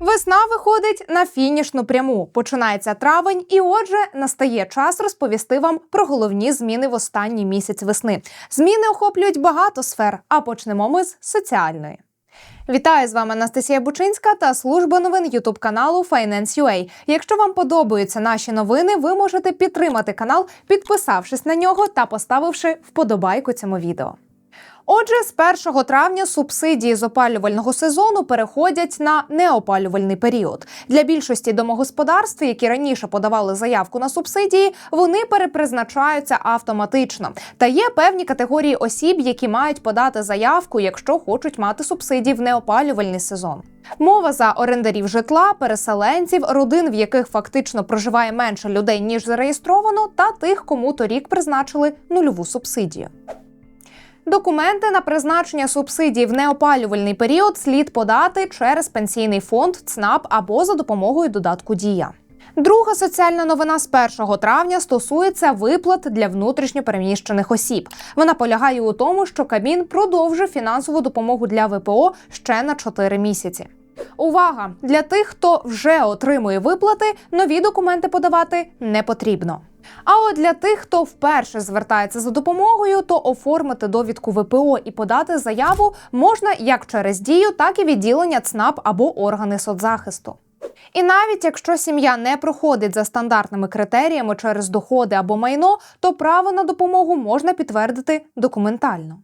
Весна виходить на фінішну пряму. Починається травень, і отже, настає час розповісти вам про головні зміни в останній місяць весни. Зміни охоплюють багато сфер. А почнемо ми з соціальної. Вітаю з вами Анастасія Бучинська та служба новин Ютуб каналу Finance.ua. Якщо вам подобаються наші новини, ви можете підтримати канал, підписавшись на нього та поставивши вподобайку цьому відео. Отже, з 1 травня субсидії з опалювального сезону переходять на неопалювальний період. Для більшості домогосподарств, які раніше подавали заявку на субсидії, вони перепризначаються автоматично. Та є певні категорії осіб, які мають подати заявку, якщо хочуть мати субсидії в неопалювальний сезон. Мова за орендарів житла, переселенців, родин, в яких фактично проживає менше людей ніж зареєстровано, та тих, кому торік призначили нульову субсидію. Документи на призначення субсидій в неопалювальний період слід подати через пенсійний фонд ЦНАП або за допомогою додатку Дія. Друга соціальна новина з 1 травня стосується виплат для внутрішньопереміщених осіб. Вона полягає у тому, що Кабмін продовжив фінансову допомогу для ВПО ще на 4 місяці. Увага! Для тих, хто вже отримує виплати, нові документи подавати не потрібно. А от для тих, хто вперше звертається за допомогою, то оформити довідку ВПО і подати заяву можна як через дію, так і відділення ЦНАП або органи соцзахисту. І навіть якщо сім'я не проходить за стандартними критеріями через доходи або майно, то право на допомогу можна підтвердити документально.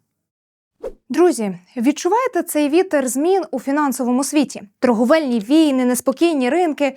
Друзі, відчуваєте цей вітер змін у фінансовому світі? Торговельні війни, неспокійні ринки.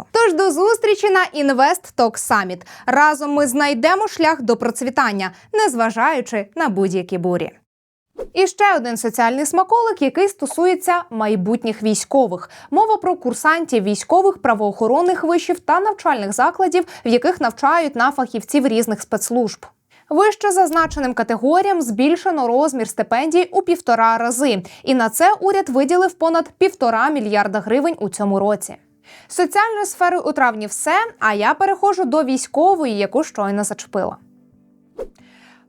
Тож до зустрічі на Invest Talk Summit. Разом ми знайдемо шлях до процвітання, незважаючи на будь-які бурі. І ще один соціальний смаколик, який стосується майбутніх військових. Мова про курсантів військових, правоохоронних вишів та навчальних закладів, в яких навчають на фахівців різних спецслужб. Вище зазначеним категоріям збільшено розмір стипендій у півтора рази, і на це уряд виділив понад півтора мільярда гривень у цьому році. З соціальною сферою у травні все. А я переходжу до військової, яку щойно зачепила.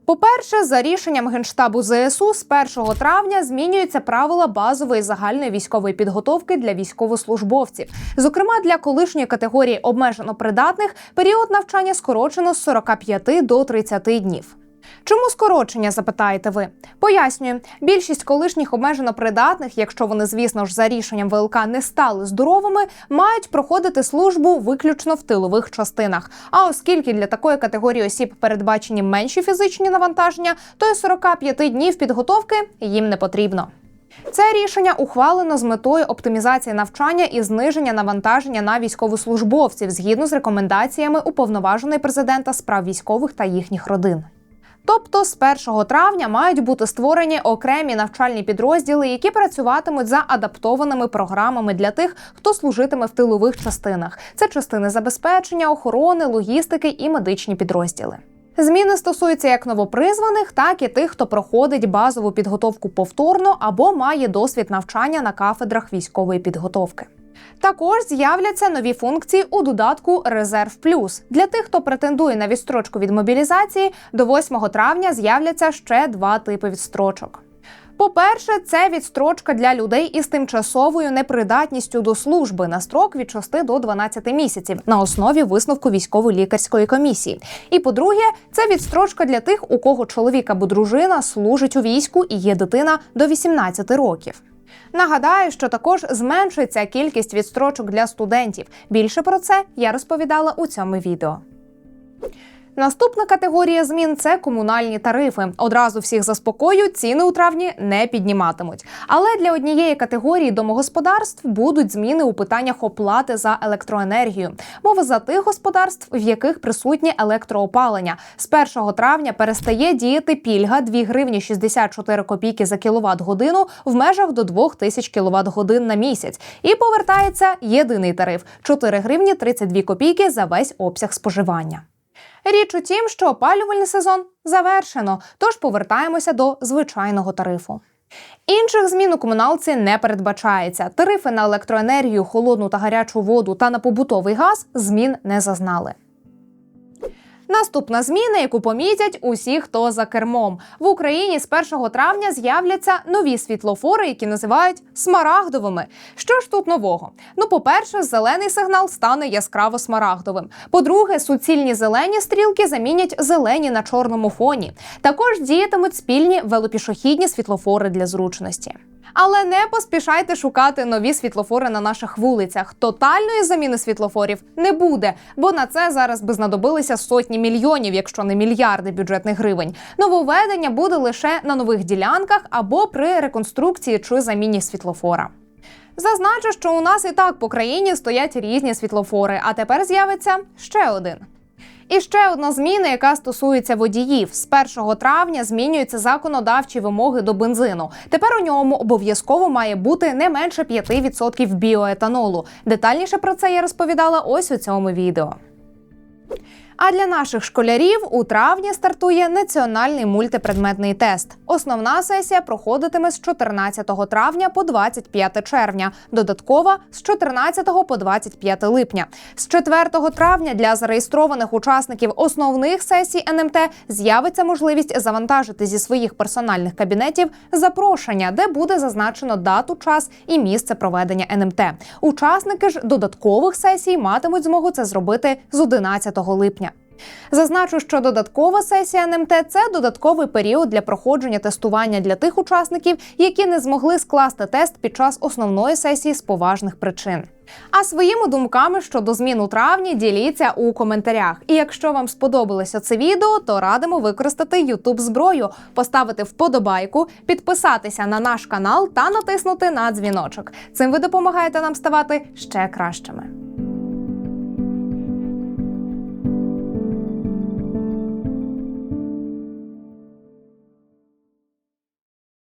По-перше, за рішенням Генштабу ЗСУ з 1 травня змінюються правила базової загальної військової підготовки для військовослужбовців. Зокрема, для колишньої категорії обмежено придатних період навчання скорочено з 45 до 30 днів. Чому скорочення, запитаєте ви? Пояснюю, більшість колишніх обмежено придатних, якщо вони, звісно ж, за рішенням ВЛК не стали здоровими, мають проходити службу виключно в тилових частинах. А оскільки для такої категорії осіб передбачені менші фізичні навантаження, то й 45 днів підготовки їм не потрібно. Це рішення ухвалено з метою оптимізації навчання і зниження навантаження на військовослужбовців згідно з рекомендаціями уповноваженої президента справ військових та їхніх родин. Тобто з 1 травня мають бути створені окремі навчальні підрозділи, які працюватимуть за адаптованими програмами для тих, хто служитиме в тилових частинах. Це частини забезпечення, охорони, логістики і медичні підрозділи. Зміни стосуються як новопризваних, так і тих, хто проходить базову підготовку повторно або має досвід навчання на кафедрах військової підготовки. Також з'являться нові функції у додатку Резерв Плюс для тих, хто претендує на відстрочку від мобілізації. До 8 травня з'являться ще два типи відстрочок. По-перше, це відстрочка для людей із тимчасовою непридатністю до служби на строк від 6 до 12 місяців на основі висновку військово-лікарської комісії. І по-друге, це відстрочка для тих, у кого чоловік або дружина служить у війську і є дитина до 18 років. Нагадаю, що також зменшується кількість відстрочок для студентів. Більше про це я розповідала у цьому відео. Наступна категорія змін це комунальні тарифи. Одразу всіх заспокою, ціни у травні не підніматимуть. Але для однієї категорії домогосподарств будуть зміни у питаннях оплати за електроенергію. Мова за тих господарств, в яких присутнє електроопалення. З 1 травня перестає діяти пільга 2 гривні 64 копійки за кіловат годину в межах до 2000 кіловат годин на місяць. І повертається єдиний тариф 4 гривні 32 копійки за весь обсяг споживання. Річ у тім, що опалювальний сезон завершено, тож повертаємося до звичайного тарифу. Інших змін у комуналці не передбачається. Тарифи на електроенергію, холодну та гарячу воду та на побутовий газ змін не зазнали. Наступна зміна, яку помітять усі, хто за кермом в Україні з 1 травня з'являться нові світлофори, які називають смарагдовими. Що ж тут нового? Ну, по-перше, зелений сигнал стане яскраво смарагдовим. По-друге, суцільні зелені стрілки замінять зелені на чорному фоні. Також діятимуть спільні велопішохідні світлофори для зручності. Але не поспішайте шукати нові світлофори на наших вулицях. Тотальної заміни світлофорів не буде, бо на це зараз би знадобилися сотні мільйонів, якщо не мільярди бюджетних гривень. Нововведення буде лише на нових ділянках або при реконструкції чи заміні світлофора. Зазначу, що у нас і так по країні стоять різні світлофори, а тепер з'явиться ще один. І ще одна зміна, яка стосується водіїв. З 1 травня змінюються законодавчі вимоги до бензину. Тепер у ньому обов'язково має бути не менше 5% біоетанолу. Детальніше про це я розповідала ось у цьому відео. А для наших школярів у травні стартує національний мультипредметний тест. Основна сесія проходитиме з 14 травня по 25 червня, додаткова з 14 по 25 липня. З 4 травня для зареєстрованих учасників основних сесій НМТ з'явиться можливість завантажити зі своїх персональних кабінетів запрошення, де буде зазначено дату, час і місце проведення НМТ. Учасники ж додаткових сесій матимуть змогу це зробити з 11 липня. Зазначу, що додаткова сесія НМТ це додатковий період для проходження тестування для тих учасників, які не змогли скласти тест під час основної сесії з поважних причин. А своїми думками щодо змін у травні діліться у коментарях. І якщо вам сподобалося це відео, то радимо використати youtube зброю, поставити вподобайку, підписатися на наш канал та натиснути на дзвіночок. Цим ви допомагаєте нам ставати ще кращими.